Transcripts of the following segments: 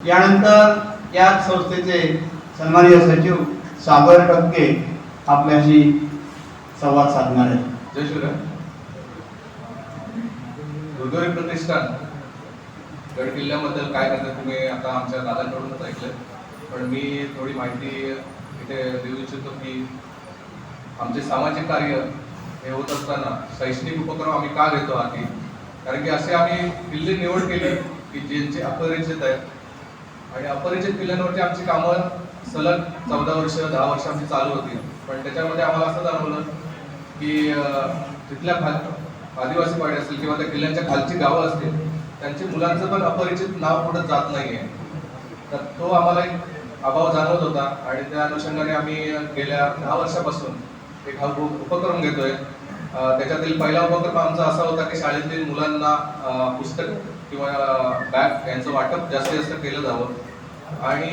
यानंतर या संस्थेचे सन्माननीय सचिव सागर टक्के आपल्याशी संवाद साधणार आहे जय शिवराय दुर्दैवी प्रतिष्ठान गड किल्ल्याबद्दल काय करतात तुम्ही? आता आमच्या दादांकडूनच ऐकलं. पण मी थोडी माहिती इथे देऊ इच्छितो की आमचे सामाजिक कार्य हे होत असताना शैक्षणिक उपक्रम आम्ही का घेतो आधी? कारण की असे आम्ही किल्ले निवड केली की ज्यांचे अपरिचित आहेत आणि अपरिचित किल्ल्यांवरती आमची कामं सलग चौदा वर्ष दहा वर्ष आमची चालू होती. पण त्याच्यामध्ये आम्हाला असं जाणवलं की तिथल्या खाल आदिवासी पाडे असतील किंवा त्या किल्ल्यांच्या खालची गावं असतील त्यांची मुलांचं पण अपरिचित नाव पुढे जात नाही आहे तर तो आम्हाला एक अभाव जाणवत होता आणि त्या अनुषंगाने आम्ही गेल्या दहा वर्षापासून एक हा उपक्रम घेतोय. त्याच्यातील पहिला उपक्रम आमचा असा होता की शाळेतील मुलांना पुस्तक किंवा बॅग यांचं वाटप जास्तीत जास्त केलं जावं. आणि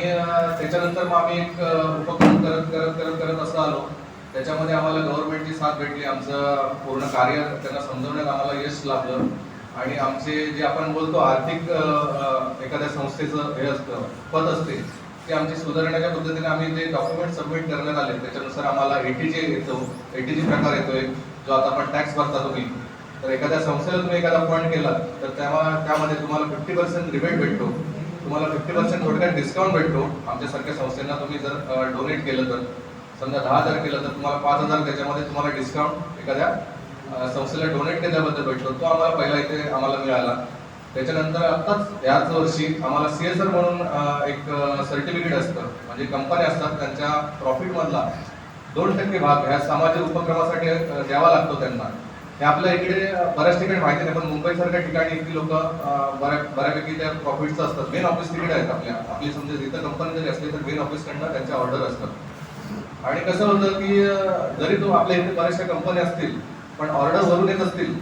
त्याच्यानंतर मग आम्ही एक उपक्रम करत करत करत करत असं आलो. त्याच्यामध्ये आम्हाला गव्हर्नमेंटची साथ भेटली. आमचं पूर्ण कार्य त्यांना समजवण्यात आम्हाला यश लाभलं. आणि आमचे जे आपण बोलतो आर्थिक एखाद्या संस्थेचं हे असतं पद असते ते आमची सुधारण्याच्या पद्धतीने आम्ही जे डॉक्युमेंट सबमिट करण्यात आले. त्याच्यानुसार आम्हाला एटीजे येतो. एटीजी प्रकार येतोय जो आता आपण टॅक्स भरता तुम्ही. तर एखाद्या संस्थेला तुम्ही एखादा फंड केला तर तेव्हा त्यामध्ये तुम्हाला फिफ्टी पर्सेंट रिबेट भेटतो. तुम्हाला फिफ्टी पर्सेंट थोडक्यात डिस्काउंट भेटतो. आमच्यासारख्या संस्थेला तुम्ही जर डोनेट केलं तर समजा दहा हजार केलं तर तुम्हाला पाच हजार त्याच्यामध्ये तुम्हाला डिस्काउंट एखाद्या संस्थेला डोनेट केल्याबद्दल भेटतो. तो आम्हाला पहिला इथे आम्हाला मिळाला. त्याच्यानंतर आत्ताच याच वर्षी आम्हाला आर म्हणून एक सर्टिफिकेट असतं. म्हणजे कंपन्या असतात त्यांच्या प्रॉफिटमधला दोन टक्के भाग ह्या सामाजिक उपक्रमासाठी द्यावा लागतो त्यांना. हे आपल्या इकडे बऱ्याच ठिकाणी माहिती नाही पण मुंबई सारख्या ठिकाणी इथली लोक बऱ्या बऱ्यापैकी त्या प्रॉफिटचं असतात. मेन ऑफिस तिकडे आहेत आपल्या. आपली समजा जिथं कंपनी जरी असली तर मेन ऑफिसकडनं त्यांच्या ऑर्डर असतात. आणि कसं होतं की जरी तो आपल्या इथे बऱ्याचशा कंपन्या असतील पण ऑर्डर भरून येत असतील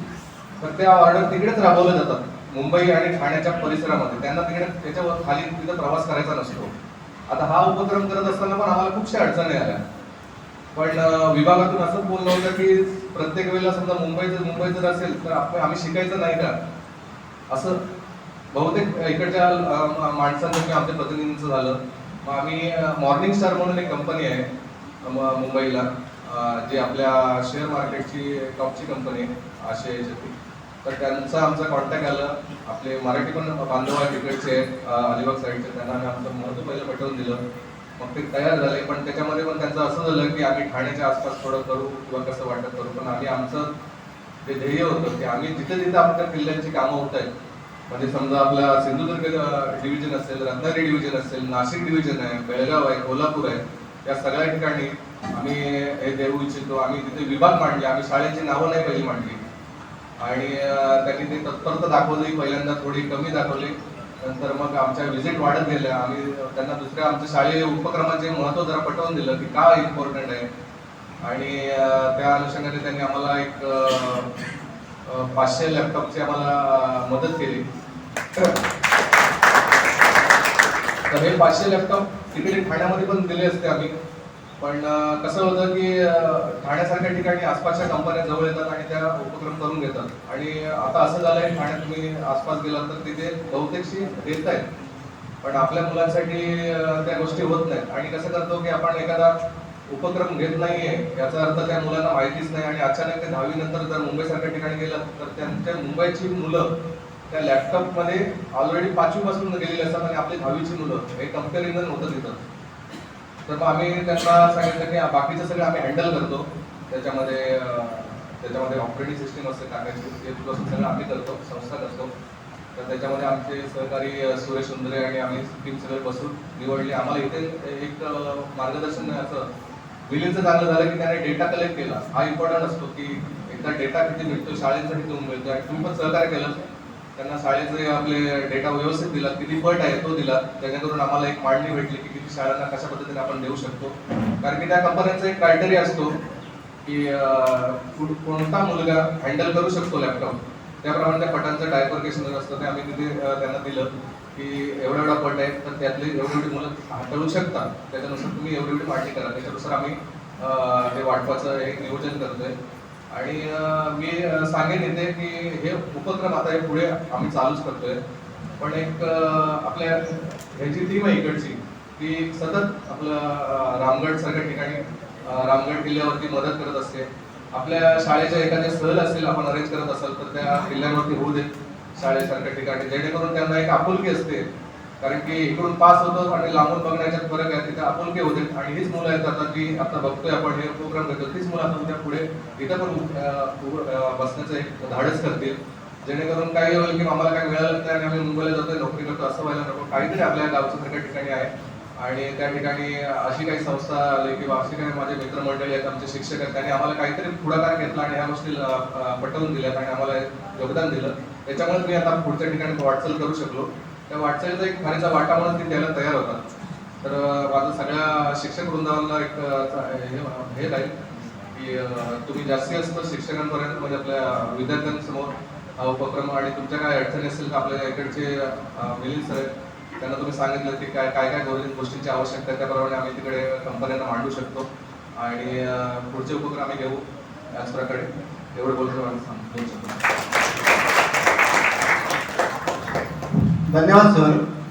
तर त्या ऑर्डर तिकडेच राबवल्या जातात. मुंबई आणि ठाण्याच्या परिसरामध्ये. त्यांना तिकडे त्याच्यावर खाली तिथं प्रवास करायचा नसतो. आता हा उपक्रम करत असताना पण आम्हाला खूपशा अडचणी आल्या. पण विभागातून असं बोललं होतं की प्रत्येक वेळेला समजा मुंबई जर मुंबई जर असेल तर आपण आम्ही शिकायचं नाही का? असं बहुतेक इकडच्या माणसांचं किंवा आमच्या प्रतिनिधींचं झालं. मग आम्ही मॉर्निंग स्टार म्हणून एक कंपनी आहे मुंबईला जी आपल्या शेअर मार्केटची टॉपची कंपनी आहे आशियाची तर त्यांचा आमचा कॉन्टॅक्ट आला. आपले मराठी पण बांधव आहे तिकडचे अलिबाग साईडचे त्यांना आम्ही आमचं महत्त्व पहिलं पटवून दिलं. मग ते तयार झाले. पण त्याच्यामध्ये पण त्यांचं असं झालं की आम्ही ठाण्याच्या आसपास थोडं करू किंवा कसं वाटत करू. पण आम्ही आमचं जे ध्येय होतं की आम्ही जिथे जिथे आपल्या किल्ल्यांची कामं होत आहेत. म्हणजे समजा आपला सिंधुदुर्ग डिव्हिजन असेल रत्नागिरी डिव्हिजन असेल नाशिक डिव्हिजन आहे बेळगाव आहे कोल्हापूर आहे या सगळ्या ठिकाणी आम्ही हे देऊ इच्छितो. आम्ही तिथे विभाग मांडले. आम्ही शाळेची नावं नाही पहिली मांडली. आणि त्याची ते तत्परता दाखवली. पहिल्यांदा थोडी कमी दाखवली. नंतर मग आमच्या व्हिजिट वाढत गेल्या आम्ही त्यांना दुसऱ्या आमच्या शालेय उपक्रमाचे महत्त्व जरा पटवून दिलं की का इम्पॉर्टंट आहे. आणि त्या अनुषंगाने त्यांनी आम्हाला एक पाचशे लॅपटॉपची आम्हाला मदत केली. तर हे पाचशे लॅपटॉप तिकडे ठाण्यामध्ये पण दिले असते आम्ही. पण कसं होतं की ठाण्यासारख्या ठिकाणी आसपासच्या कंपन्या जवळ येतात आणि त्या उपक्रम करून घेतात. आणि आता असं झालंय ठाण्यात तुम्ही आसपास गेलात तर तिथे बहुतेकशी देत आहेत पण आपल्या मुलांसाठी त्या गोष्टी होत नाहीत. आणि कसं करतो की आपण एखादा उपक्रम घेत नाहीये याचा अर्थ त्या मुलांना माहितीच नाही आणि अचानक ते दहावी नंतर जर मुंबईसारख्या ठिकाणी गेलं तर त्यांच्या मुंबईची मुलं त्या लॅपटॉपमध्ये ऑलरेडी पाचवीपासून गेलेली असतात आणि आपली दहावीची मुलं हे कंपॅरिझन होतं तिथं. तर मग आम्ही त्यांना सांगितलं की बाकीचं सगळं आम्ही हँडल करतो. त्याच्यामध्ये त्याच्यामध्ये ऑपरेटिंग सिस्टीम असते टाकायची ते सगळं आम्ही करतो संस्था करतो. तर त्याच्यामध्ये आमचे सहकारी सुरेश सुंदरे आणि आम्ही टीम सगळे बसून निवडली. आम्हाला इथे एक मार्गदर्शन असं विलीनचं चांगलं झालं की त्याने डेटा कलेक्ट केला. हा इम्पॉर्टंट असतो की एकदा डेटा किती मिळतो शाळेसाठी तो मिळतो आणि तुम्ही पण सहकार्य केलं त्यांना शाळेचे आपले डेटा व्यवस्थित दिला किती पट आहे तो दिला जेणेकरून आम्हाला एक मांडणी भेटली की किती शाळांना कशा पद्धतीने आपण देऊ शकतो. कारण की त्या कंपन्यांचा एक क्रायटेरिया असतो की कोणता मुलगा हँडल करू शकतो लॅपटॉप त्याप्रमाणे त्या पटांचं डायफर्केशन असतं ते आम्ही तिथे त्यांना दिलं की एवढा एवढा पट आहे तर त्यातली एवढी एवढी मुलं हाताळू शकतात. त्याच्यानुसार तुम्ही एवढी एवढी मांडणी करा. त्याच्यानुसार आम्ही ते वाटपाचं एक नियोजन करतोय. आणि मी सांगेन इथे की हे उपक्रम आता हे पुढे आम्ही चालूच करतोय. पण एक आपल्या ह्याची थीम आहे इकडची ती सतत आपलं रामगड सारख्या ठिकाणी रामगड किल्ल्यावरती मदत करत असते. आपल्या शाळेच्या एखाद्या सहल असेल आपण अरेंज करत असाल तर त्या किल्ल्यावरती होऊ देत शाळेसारख्या ठिकाणी. जेणेकरून त्यांना एक आपुलकी असते. कारण की इकडून पास होतो आणि लांबून बघण्याच्यात फरक आहे तिथे आपुलके होते. आणि हीच मुलं आहेत आता जी आता बघतोय आपण हे प्रोग्राम करतो. तीच मुलं आता उद्या पुढे इथं पण बसण्याचं एक धाडस करतील. जेणेकरून काही होईल की आम्हाला काही मिळालं नाही आणि आम्ही मुंबईला जातोय नोकरी करतो असं व्हायला नको. काहीतरी आपल्या गावच्या सारख्या ठिकाणी आहे. आणि त्या ठिकाणी अशी काही संस्था आली किंवा अशी काही माझे मित्रमंडळी आहेत आमचे शिक्षक आहेत त्यांनी आम्हाला काहीतरी पुढाकार घेतला आणि ह्या गोष्टी पटवून दिल्यात आणि आम्हाला योगदान दिलं. त्याच्यामुळे मी आता पुढच्या ठिकाणी वाटचाल करू शकलो. त्या वाटचालीचा एक खाण्याचा वाटा म्हणून ते द्यायला तयार होता तर माझं सगळ्या शिक्षक वृंदावरला एक हे- हे राहील की तुम्ही जास्तीत जास्त शिक्षकांपर्यंत म्हणजे आपल्या विद्यार्थ्यांसमोर हा उपक्रम आणि तुमच्या काय अडचणी असतील तर आपल्या इकडचे मिलिंद सर आहेत त्यांना तुम्ही सांगितलं की काय काय काय गो- गोष्टींची आवश्यकता आहे. त्याप्रमाणे आम्ही तिकडे कंपन्यांना मांडू शकतो आणि पुढचे उपक्रम आम्ही घेऊ. याच प्रकारे एवढं बोलतो आणि सांगू शकतो. धन्यवाद सर